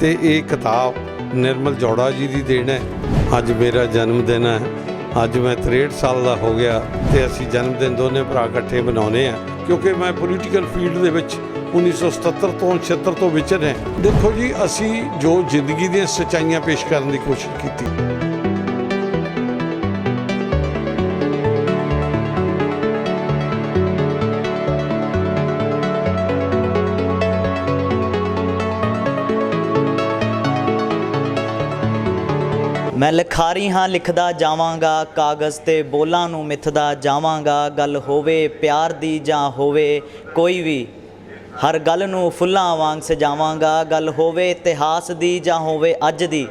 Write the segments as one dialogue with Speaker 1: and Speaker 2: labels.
Speaker 1: ਤੇ ਇਹ ਕਿਤਾਬ ਨਿਰਮਲ ਜੋੜਾ ਜੀ ਦੀ ਦੇਣ ਹੈ। ਅੱਜ ਮੇਰਾ ਜਨਮ ਦਿਨ ਹੈ। ਅੱਜ ਮੈਂ 63 ਸਾਲ ਦਾ ਹੋ ਗਿਆ ਤੇ ਅਸੀਂ ਜਨਮ ਦਿਨ ਦੋਨੇ ਭਰਾ ਇਕੱਠੇ ਮਨਾਉਨੇ ਆ ਕਿਉਂਕਿ ਮੈਂ ਪੋਲੀਟੀਕਲ ਫੀਲਡ ਦੇ ਵਿੱਚ 1977 ਤੋਂ 76 ਤੋਂ ਵਿਚਰ ਰਿਹਾ ਦੇਖੋ ਜੀ, ਅਸੀਂ ਜੋ ਜ਼ਿੰਦਗੀ ਦੀਆਂ ਸੱਚਾਈਆਂ ਪੇਸ਼ ਕਰਨ ਦੀ ਕੋਸ਼ਿਸ਼ ਕੀਤੀ
Speaker 2: ਮੈਂ ਲਿਖਾਰੀ ਹਾਂ, ਲਿਖਦਾ ਜਾਵਾਂਗਾ, ਕਾਗਜ਼ ਤੇ ਬੋਲਾਂ ਨੂੰ ਮਿੱਥਦਾ ਜਾਵਾਂਗਾ, ਗੱਲ ਹੋਵੇ ਪਿਆਰ ਦੀ ਜਾਂ ਹੋਵੇ ਕੋਈ ਵੀ, ਹਰ ਗੱਲ ਨੂੰ ਫੁੱਲਾਂ ਵਾਂਗ ਸਜਾਵਾਂਗਾ, ਗੱਲ ਹੋਵੇ ਇਤਿਹਾਸ ਦੀ ਜਾਂ ਹੋਵੇ ਅੱਜ ਦੀ,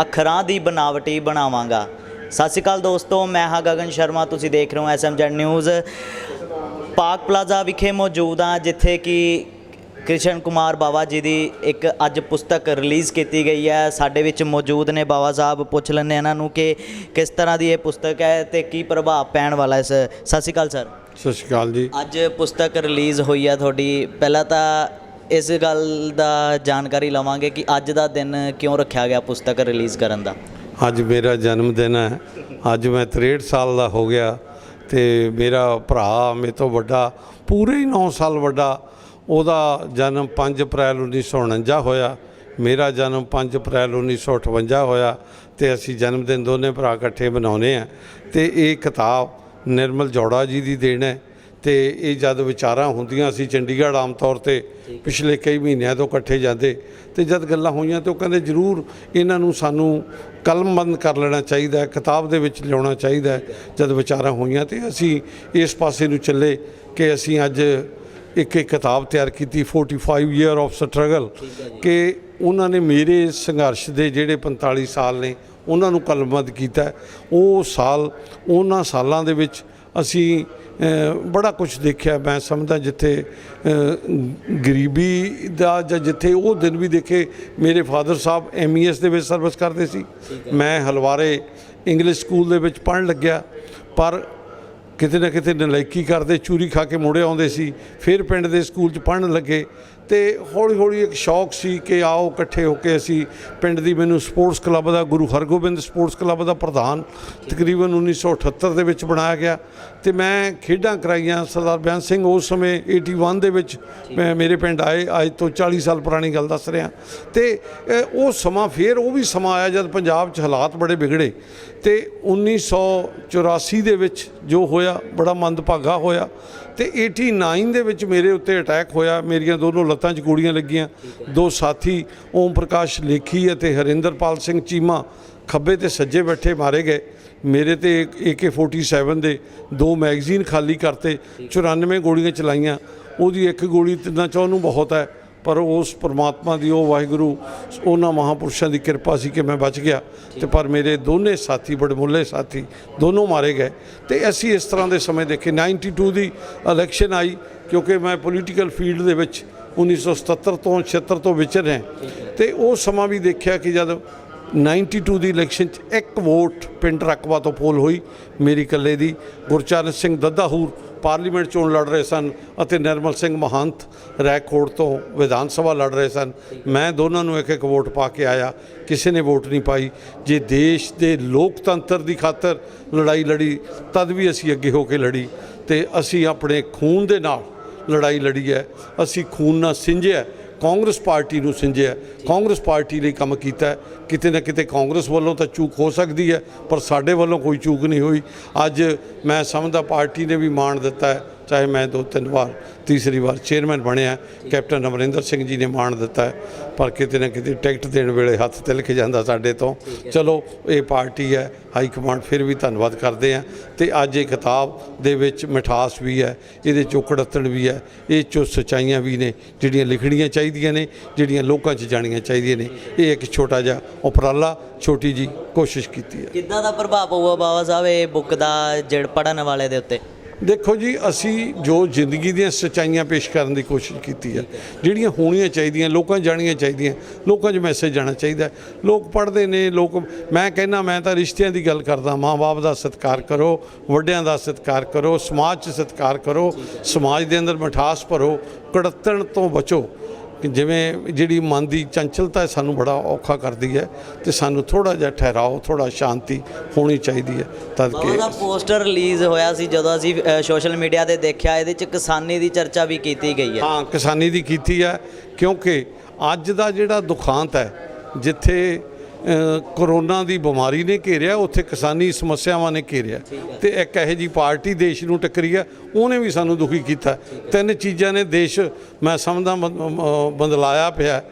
Speaker 2: ਅੱਖਰਾਂ ਦੀ ਬਨਾਵਟੀ ਬਣਾਵਾਂਗਾ। ਸਤਿ ਸ਼੍ਰੀ ਅਕਾਲ ਦੋਸਤੋ, ਮੈਂ ਹਾਂ ਗਗਨ ਸ਼ਰਮਾ, ਤੁਸੀਂ ਦੇਖ ਰਹੇ ਹੋ ਐਸਐਮਜੈਡ ਨਿਊਜ਼। ਪਾਕ ਪਲਾਜ਼ਾ ਵਿਖੇ ਮੌਜੂਦ ਹਾਂ, ਜਿੱਥੇ ਕਿ ਕ੍ਰਿਸ਼ਨ ਕੁਮਾਰ ਬਾਵਾ ਜੀ ਦੀ ਇੱਕ ਅੱਜ ਪੁਸਤਕ ਰਿਲੀਜ਼ ਕੀਤੀ ਗਈ ਹੈ। ਸਾਡੇ ਵਿੱਚ ਮੌਜੂਦ ਨੇ ਬਾਵਾ ਸਾਹਿਬ ਪੁੱਛ ਹਾਂ ਇਹਨਾਂ ਨੂੰ ਕਿ ਕਿਸ ਤਰ੍ਹਾਂ ਦੀ ਇਹ ਪੁਸਤਕ ਹੈ ਤੇ ਕੀ ਪ੍ਰਭਾਵ ਪੈਣ ਵਾਲਾ ਹੈ ਇਸ। ਸਤਿ ਸ਼੍ਰੀ ਅਕਾਲ ਸਰ।
Speaker 1: ਸਤਿ ਸ਼੍ਰੀ ਅਕਾਲ ਜੀ।
Speaker 2: ਅੱਜ ਪੁਸਤਕ ਰਿਲੀਜ਼ ਹੋਈ ਹੈ ਤੁਹਾਡੀ। ਪਹਿਲਾਂ ਤਾਂ ਇਸ ਗੱਲ ਦਾ ਜਾਣਕਾਰੀ ਲਵਾਂਗੇ ਕਿ ਅੱਜ ਦਾ ਦਿਨ ਕਿਉਂ ਰੱਖਿਆ ਗਿਆ ਪੁਸਤਕ ਰਿਲੀਜ਼ ਕਰਨ ਦਾ।
Speaker 1: ਅੱਜ ਮੇਰਾ ਜਨਮ ਦਿਨ ਹੈ। ਅੱਜ ਮੈਂ 63 ਸਾਲ ਦਾ ਹੋ ਗਿਆ ਤੇ ਮੇਰਾ ਭਰਾ ਮੇਰੇ ਤੋਂ ਵੱਡਾ ਪੂਰੇ ਹੀ 9 ਸਾਲ ਵੱਡਾ ਉਹਦਾ ਜਨਮ 5 ਅਪ੍ਰੈਲ 1949 ਹੋਇਆ ਮੇਰਾ ਜਨਮ 5 ਅਪ੍ਰੈਲ 1958 ਹੋਇਆ ਤੇ ਅਸੀਂ ਜਨਮ ਦਿਨ ਦੋਨੇ ਭਰਾ ਇਕੱਠੇ ਮਨਾਉਨੇ ਆ ਤੇ ਇਹ ਕਿਤਾਬ ਨਿਰਮਲ ਜੋੜਾ ਜੀ ਦੀ ਦੇਣ ਹੈ ਤੇ ਇਹ ਜਦ ਵਿਚਾਰਾਂ ਹੁੰਦੀਆਂ ਸੀ ਚੰਡੀਗੜ੍ਹ ਆਮ ਤੌਰ ਤੇ ਪਿਛਲੇ ਕਈ ਮਹੀਨਿਆਂ ਤੋਂ ਇਕੱਠੇ ਜਾਂਦੇ ਤੇ ਜਦ ਗੱਲਾਂ ਹੋਈਆਂ ਤੇ ਉਹ ਕਹਿੰਦੇ ਜ਼ਰੂਰ ਇਹਨਾਂ ਨੂੰ ਸਾਨੂੰ ਕਲਮਬੰਦ ਕਰ ਲੈਣਾ ਚਾਹੀਦਾ ਹੈ ਕਿਤਾਬ ਦੇ ਵਿੱਚ ਲਿਆਉਣਾ ਚਾਹੀਦਾ ਹੈ। ਜਦ ਵਿਚਾਰਾਂ ਹੋਈਆਂ ਤੇ ਅਸੀਂ ਇਸ ਪਾਸੇ ਨੂੰ ਚੱਲੇ ਕਿ ਅਸੀਂ ਅੱਜ ਇੱਕ ਇੱਕ ਕਿਤਾਬ ਤਿਆਰ ਕੀਤੀ 45 ਈਅਰ ਆਫ ਸਟਰਗਲ ਕਿ ਉਹਨਾਂ ਨੇ ਮੇਰੇ ਸੰਘਰਸ਼ ਦੇ ਜਿਹੜੇ 45 ਸਾਲ ਨੇ ਉਹਨਾਂ ਨੂੰ ਕਲਮਬੰਦ ਕੀਤਾ। ਉਹ ਸਾਲ ਉਹਨਾਂ ਸਾਲਾਂ ਦੇ ਵਿੱਚ ਅਸੀਂ ਬੜਾ ਕੁਝ ਦੇਖਿਆ। ਮੈਂ ਸਮਝਦਾ ਜਿੱਥੇ ਗਰੀਬੀ ਦਾ ਜਾਂ ਜਿੱਥੇ ਉਹ ਦਿਨ ਵੀ ਦੇਖੇ ਮੇਰੇ ਫਾਦਰ ਸਾਹਿਬ ਐਮਈਐਸ ਦੇ ਵਿੱਚ ਸਰਵਿਸ ਕਰਦੇ ਸੀ। ਮੈਂ ਹਲਵਾਰੇ ਇੰਗਲਿਸ਼ ਸਕੂਲ ਦੇ ਵਿੱਚ ਪੜ੍ਹਨ ਲੱਗਿਆ। ਪਰ ਕਿਤੇ ਨਾ ਕਿਤੇ ਨਲਾਇਕੀ ਕਰਦੇ ਚੂਰੀ ਖਾ ਕੇ ਮੁੜੇ ਆਉਂਦੇ ਸੀ, ਫਿਰ ਪਿੰਡ ਦੇ ਸਕੂਲ 'ਚ ਪੜ੍ਹਨ ਲੱਗੇ। ਤੇ ਹੌਲੀ ਹੌਲੀ ਇੱਕ ਸ਼ੌਕ ਸੀ ਕਿ ਆਓ ਇਕੱਠੇ ਹੋ ਕੇ ਅਸੀਂ ਪਿੰਡ ਦੀ ਮੈਨੂੰ ਸਪੋਰਟਸ ਕਲੱਬ ਦਾ ਗੁਰੂ ਹਰਗੋਬਿੰਦ ਸਪੋਰਟਸ ਕਲੱਬ ਦਾ ਪ੍ਰਧਾਨ ਤਕਰੀਬਨ 1978 ਦੇ ਵਿੱਚ ਬਣਾਇਆ ਗਿਆ ਤੇ ਮੈਂ ਖੇਡਾਂ ਕਰਾਈਆਂ ਸਰਦਾਰ ਬਿਆਨ ਸਿੰਘ ਉਸ ਸਮੇਂ 81 ਦੇ ਵਿੱਚ ਮੈਂ ਮੇਰੇ ਪਿੰਡ ਆਏ, ਅੱਜ ਤੋਂ 40 ਸਾਲ ਪੁਰਾਣੀ ਗੱਲ ਦੱਸ ਰਿਹਾ। ਤੇ ਉਹ ਸਮਾਂ ਫਿਰ ਉਹ ਵੀ ਸਮਾਂ ਆਇਆ ਜਦ ਪੰਜਾਬ 'ਚ ਹਾਲਾਤ ਬੜੇ ਵਿਗੜੇ ਤੇ 1984 ਦੇ ਵਿੱਚ ਜੋ ਹੋਇਆ ਬੜਾ ਮੰਦਭਾਗਾ ਹੋਇਆ ਤੇ 89 ਦੇ ਵਿੱਚ ਮੇਰੇ ਉੱਤੇ ਅਟੈਕ ਹੋਇਆ। ਮੇਰੀਆਂ ਦੋਨੋਂ ਲੱਤਾਂ 'ਚ ਗੋਲੀਆਂ ਲੱਗੀਆਂ। ਦੋ ਸਾਥੀ ਓਮ ਪ੍ਰਕਾਸ਼ ਲੇਖੀ ਅਤੇ ਹਰਿੰਦਰਪਾਲ ਸਿੰਘ ਚੀਮਾ ਖੱਬੇ ਤੇ ਸੱਜੇ ਬੈਠੇ ਮਾਰੇ ਗਏ। ਮੇਰੇ ਤੇ AK47 ਦੇ ਦੋ ਮੈਗਜ਼ੀਨ ਖਾਲੀ ਕਰਤੇ। 94 ਗੋਲੀਆਂ ਚਲਾਈਆਂ। ਉਹਦੀ ਇੱਕ ਗੋਲੀ ਤਿੰਨਾਂ ਚੋਂ ਨੂੰ ਬਹੁਤ ਹੈ। ਪਰ ਉਸ ਪ੍ਰਮਾਤਮਾ ਦੀ ਉਹ ਵਾਹਿਗੁਰੂ ਉਹਨਾਂ ਮਹਾਪੁਰਸ਼ਾਂ ਦੀ ਕਿਰਪਾ ਸੀ ਕਿ ਮੈਂ ਬਚ ਗਿਆ। ਤੇ ਪਰ ਮੇਰੇ ਦੋਨੇ ਸਾਥੀ ਬੜਮੁੱਲੇ ਸਾਥੀ ਦੋਨੋਂ ਮਾਰੇ ਗਏ। ਤੇ ਅਸੀਂ ਇਸ ਤਰ੍ਹਾਂ ਦੇ ਸਮੇਂ ਦੇਖੇ। 92 ਦੀ ਇਲੈਕਸ਼ਨ ਆਈ ਕਿਉਂਕਿ ਮੈਂ ਪੋਲੀਟੀਕਲ ਫੀਲਡ ਦੇ ਵਿੱਚ 1977 ਤੋਂ 76 ਤੋਂ ਵਿਚਰ ਰਿਹਾ। ਤੇ ਉਹ ਸਮਾਂ ਵੀ ਦੇਖਿਆ ਕਿ ਜਦ 92 ਦੀ ਇਲੈਕਸ਼ਨ 'ਚ ਇੱਕ ਵੋਟ ਪਿੰਡ ਰਕਬਾ ਤੋਂ ਪੋਲ ਹੋਈ, ਮੇਰੀ ਇਕੱਲੇ ਦੀ। ਗੁਰਚਰਨ ਸਿੰਘ ਦੱਦਾਹੂਰ ਪਾਰਲੀਮੈਂਟ ਚੋਣ ਲੜ ਰਹੇ ਸਨ ਅਤੇ ਨਿਰਮਲ ਸਿੰਘ ਮਹੰਤ ਰੈਕੋਰਡ ਤੋਂ ਵਿਧਾਨ ਸਭਾ ਲੜ ਰਹੇ ਸਨ। ਮੈਂ ਦੋਨਾਂ ਨੂੰ ਇੱਕ ਇੱਕ ਵੋਟ ਪਾ ਕੇ ਆਇਆ। ਕਿਸੇ ਨੇ ਵੋਟ ਨਹੀਂ ਪਾਈ। ਜੇ ਦੇਸ਼ ਦੇ ਲੋਕਤੰਤਰ ਦੀ ਖਾਤਰ ਲੜਾਈ ਲੜੀ, ਤਦ ਵੀ ਅਸੀਂ ਅੱਗੇ ਹੋ ਕੇ ਲੜੀ ਤੇ ਅਸੀਂ ਆਪਣੇ ਖੂਨ ਦੇ ਨਾਲ ਲੜਾਈ ਲੜੀ ਹੈ। ਅਸੀਂ ਖੂਨ ਨਾਲ ਸਿੰਜਿਆ ਕਾਂਗਰਸ ਪਾਰਟੀ ਨੂੰ ਸਿੰਜਿਆ, ਕਾਂਗਰਸ ਪਾਰਟੀ ਲਈ ਕੰਮ ਕੀਤਾ, ਕਿਤੇ ਨਾ ਕਿਤੇ ਕਾਂਗਰਸ ਵੱਲੋਂ ਤਾਂ ਚੂਕ ਹੋ ਸਕਦੀ ਹੈ, ਪਰ ਸਾਡੇ ਵੱਲੋਂ ਕੋਈ ਚੂਕ ਨਹੀਂ ਹੋਈ। ਅੱਜ ਮੈਂ ਸਮਝਦਾ ਪਾਰਟੀ ਨੇ ਵੀ ਮਾਣ ਦਿੱਤਾ ਹੈ। ਚਾਹੇ ਮੈਂ ਦੋ ਤਿੰਨ ਵਾਰ, ਤੀਸਰੀ ਵਾਰ ਚੇਅਰਮੈਨ ਬਣਿਆ ਕੈਪਟਨ ਅਮਰਿੰਦਰ ਸਿੰਘ ਜੀ ਨੇ ਮਾਣ ਦਿੱਤਾ ਪਰ ਕਿਤੇ ਨਾ ਕਿਤੇ ਟਿਕਟ ਦੇਣ ਵੇਲੇ ਹੱਥ 'ਤੇ ਲਿਖ ਜਾਂਦਾ ਸਾਡੇ ਤੋਂ। ਚਲੋ, ਇਹ ਪਾਰਟੀ ਹੈ, ਹਾਈ ਕਮਾਂਡ ਫਿਰ ਵੀ ਧੰਨਵਾਦ ਕਰਦੇ ਆ ਤੇ ਅੱਜ ਇਹ ਕਿਤਾਬ ਦੇ ਵਿੱਚ ਮਿਠਾਸ ਵੀ ਹੈ, ਇਹਦੇ ਚੋਂ ਕੜੱਤਣ ਵੀ ਹੈ, ਇਹ ਚੋਂ ਸਚਾਈਆਂ ਵੀ ਨੇ, ਜਿਹੜੀਆਂ ਲਿਖਣੀਆਂ ਚਾਹੀਦੀਆਂ ਨੇ, ਜਿਹੜੀਆਂ ਲੋਕਾਂ 'ਚ ਜਾਣੀਆਂ ਚਾਹੀਦੀਆਂ ਨੇ। ਇਹ ਇੱਕ ਛੋਟਾ ਜਿਹਾ ਉਪਰਾਲਾ, ਛੋਟੀ ਜੀ ਕੋਸ਼ਿਸ਼ ਕੀਤੀ ਹੈ।
Speaker 2: ਕਿੱਦਾਂ ਦਾ ਪ੍ਰਭਾਵ ਪਊਗਾ ਬਾਬਾ ਸਾਹਿਬ ਇਹ ਬੁੱਕ ਦਾ ਜੜ ਪੜਨ ਵਾਲੇ ਦੇ ਉੱਤੇ?
Speaker 1: ਦੇਖੋ ਜੀ, ਅਸੀਂ ਜੋ ਜ਼ਿੰਦਗੀ ਦੀਆਂ ਸੱਚਾਈਆਂ ਪੇਸ਼ ਕਰਨ ਦੀ ਕੋਸ਼ਿਸ਼ ਕੀਤੀ ਹੈ, ਜਿਹੜੀਆਂ ਹੋਣੀਆਂ ਚਾਹੀਦੀਆਂ, ਲੋਕਾਂ 'ਚ ਜਾਣੀਆਂ ਚਾਹੀਦੀਆਂ, ਲੋਕਾਂ 'ਚ ਮੈਸੇਜ ਜਾਣਾ ਚਾਹੀਦਾ ਲੋਕ ਪੜ੍ਹਦੇ ਨੇ, ਲੋਕ, ਮੈਂ ਕਹਿੰਦਾ, ਮੈਂ ਤਾਂ ਰਿਸ਼ਤਿਆਂ ਦੀ ਗੱਲ ਕਰਦਾ, ਮਾਂ-ਬਾਪ ਦਾ ਸਤਿਕਾਰ ਕਰੋ, ਵੱਡਿਆਂ ਦਾ ਸਤਿਕਾਰ ਕਰੋ, ਸਮਾਜ 'ਚ ਸਤਿਕਾਰ ਕਰੋ, ਸਮਾਜ ਦੇ ਅੰਦਰ ਮਿਠਾਸ ਭਰੋ, ਕੜੱਤਣ ਤੋਂ ਬਚੋ। ਜਿਵੇਂ ਜਿਹੜੀ ਮਨ ਦੀ ਚੰਚਲਤਾ ਸਾਨੂੰ ਬੜਾ ਔਖਾ ਕਰਦੀ ਹੈ ਤੇ ਸਾਨੂੰ ਥੋੜਾ ਜਿਹਾ ਠਹਿਰਾਓ ਥੋੜਾ ਸ਼ਾਂਤੀ ਹੋਣੀ ਚਾਹੀਦੀ ਹੈ ਤਦ ਕਿ
Speaker 2: ਉਹਦਾ ਪੋਸਟਰ ਰਿਲੀਜ਼ ਹੋਇਆ ਸੀ ਜਦੋਂ ਅਸੀਂ ਸੋਸ਼ਲ ਮੀਡੀਆ ਤੇ ਦੇਖਿਆ ਇਹਦੇ ਚ ਕਿਸਾਨੀ ਦੀ ਚਰਚਾ ਵੀ ਕੀਤੀ ਗਈ ਹੈ।
Speaker 1: ਹਾਂ ਕਿਸਾਨੀ ਦੀ ਕੀਤੀ ਹੈ ਕਿਉਂਕਿ ਅੱਜ ਦਾ ਜਿਹੜਾ ਦੁਖਾਂਤ ਹੈ ਜਿੱਥੇ ਕਰੋਨਾ ਦੀ ਬਿਮਾਰੀ ਨੇ ਘੇਰਿਆ ਉੱਥੇ ਕਿਸਾਨੀ ਸਮੱਸਿਆਵਾਂ ਨੇ ਘੇਰਿਆ। ਤੇ ਇੱਕ ਇਹੋ ਜੀ ਪਾਰਟੀ ਦੇਸ਼ ਨੂੰ ਟੱਕਰੀ ਹੈ ਉਹਨੇ ਵੀ ਸਾਨੂੰ ਦੁਖੀ ਕੀਤਾ। ਤਿੰਨ ਚੀਜ਼ਾਂ ਨੇ ਦੇਸ਼ ਮੈਂ ਸਮਝਦਾ ਬਦਲਾਇਆ ਪਿਆ।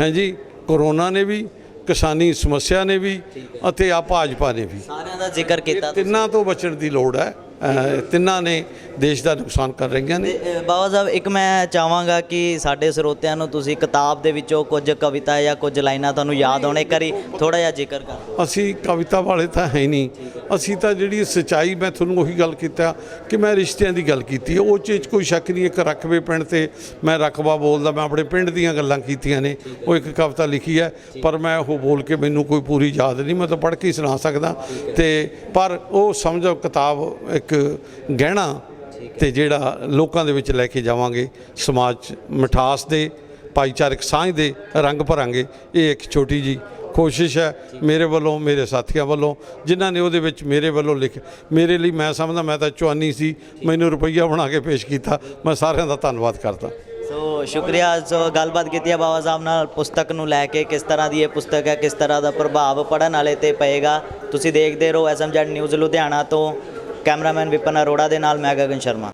Speaker 1: ਹੈ। ਜੀ ਕਰੋਨਾ ਨੇ ਵੀ ਕਿਸਾਨੀ ਸਮੱਸਿਆ ਨੇ ਵੀ ਅਤੇ ਆ ਭਾਜਪਾ ਨੇ ਵੀ।
Speaker 2: ਸਾਰਿਆਂ ਦਾ ਜ਼ਿਕਰ ਕੀਤਾ।
Speaker 1: ਤਿੰਨਾਂ ਤੋਂ ਬਚਣ ਦੀ ਲੋੜ ਹੈ। ਤਿੰਨਾਂ ਨੇ ਦੇਸ਼ ਦਾ ਨੁਕਸਾਨ ਕਰ ਰਹੀਆਂ ਨੇ।
Speaker 2: ਬਾਬਾ ਸਾਹਿਬ ਇੱਕ ਮੈਂ ਚਾਹਾਂਗਾ ਕਿ ਸਾਡੇ ਸਰੋਤਿਆਂ ਨੂੰ ਤੁਸੀਂ ਕਿਤਾਬ ਦੇ ਵਿੱਚੋਂ ਕੁਝ ਕਵਿਤਾ ਜਾਂ ਕੁਝ ਲਾਈਨਾਂ ਤੁਹਾਨੂੰ ਯਾਦ ਹੋਣੇ ਕਰੀ ਥੋੜਾ ਜਿਹਾ ਜ਼ਿਕਰ ਕਰ
Speaker 1: ਅਸੀਂ ਕਵਿਤਾ ਵਾਲੇ ਤਾਂ ਹੈ ਨਹੀਂ। ਅਸੀਂ ਤਾਂ ਜਿਹੜੀ ਸਚਾਈ ਮੈਂ ਤੁਹਾਨੂੰ ਉਹੀ ਗੱਲ ਕੀਤਾ ਕਿ ਮੈਂ ਰਿਸ਼ਤਿਆਂ ਦੀ ਗੱਲ ਕੀਤੀ ਉਹ 'ਚ ਕੋਈ ਸ਼ੱਕ ਨਹੀਂ ਇੱਕ ਰਕਬੇ ਪਿੰਡ ਤੇ ਮੈਂ ਰਕਬਾ ਬੋਲਦਾ ਮੈਂ ਆਪਣੇ ਪਿੰਡ ਦੀਆਂ ਗੱਲਾਂ ਕੀਤੀਆਂ ਨੇ। ਉਹ ਇੱਕ ਕਵਿਤਾ ਲਿਖੀ ਹੈ ਪਰ ਮੈਂ ਉਹ ਬੋਲ ਕੇ ਮੈਨੂੰ ਕੋਈ ਪੂਰੀ ਯਾਦ ਨਹੀਂ ਮੈਂ ਤਾਂ ਪੜ੍ਹ ਕੇ ਸੁਣਾ ਸਕਦਾ। ਤੇ ਪਰ ਉਹ ਸਮਝੋ ਕਿਤਾਬ ਇੱਕ ਗਹਿਣਾ ਤੇ ਜਿਹੜਾ ਲੋਕਾਂ ਦੇ ਵਿੱਚ ਲੈ ਕੇ ਜਾਵਾਂਗੇ ਸਮਾਜ 'ਚ ਮਿਠਾਸ ਦੇ ਭਾਈਚਾਰਕ ਸਾਂਝ ਦੇ ਰੰਗ ਭਰਾਂਗੇ ਇਹ ਇੱਕ ਛੋਟੀ ਜੀ ਕੋਸ਼ਿਸ਼ ਹੈ ਮੇਰੇ ਵੱਲੋਂ ਮੇਰੇ ਸਾਥੀਆਂ ਵੱਲੋਂ ਜਿਨ੍ਹਾਂ ਨੇ ਉਹਦੇ ਵਿੱਚ ਮੇਰੇ ਵੱਲੋਂ ਲਿਖ ਮੇਰੇ ਲਈ ਮੈਂ ਸਮਝਦਾ ਮੈਂ ਤਾਂ ਚੁਆਨੀ ਸੀ ਮੈਨੂੰ ਰੁਪਈਆ ਬਣਾ ਕੇ ਪੇਸ਼ ਕੀਤਾ ਮੈਂ ਸਾਰਿਆਂ ਦਾ ਧੰਨਵਾਦ ਕਰਦਾ।
Speaker 2: ਸੋ ਸ਼ੁਕਰੀਆ ਸੋ ਗੱਲਬਾਤ ਕੀਤੀ ਹੈ ਬਾਬਾ ਸਾਹਿਬ ਨਾਲ ਪੁਸਤਕ ਨੂੰ ਲੈ ਕੇ ਕਿਸ ਤਰ੍ਹਾਂ ਦੀ ਇਹ ਪੁਸਤਕ ਹੈ ਕਿਸ ਤਰ੍ਹਾਂ ਦਾ ਪ੍ਰਭਾਵ ਪੜਨ ਵਾਲੇ ਤੇ ਪਏਗਾ ਤੁਸੀਂ ਦੇਖਦੇ ਰਹੋ ਐਸਐਮਜੈਡ ਨਿਊਜ਼ ਲੁਧਿਆਣਾ ਤੋਂ। ਕੈਮਰਾਮੈਨ ਵਿਪਨ ਅਰੋੜਾ ਦੇ ਨਾਲ ਮੈਂ ਗਗਨ ਸ਼ਰਮਾ।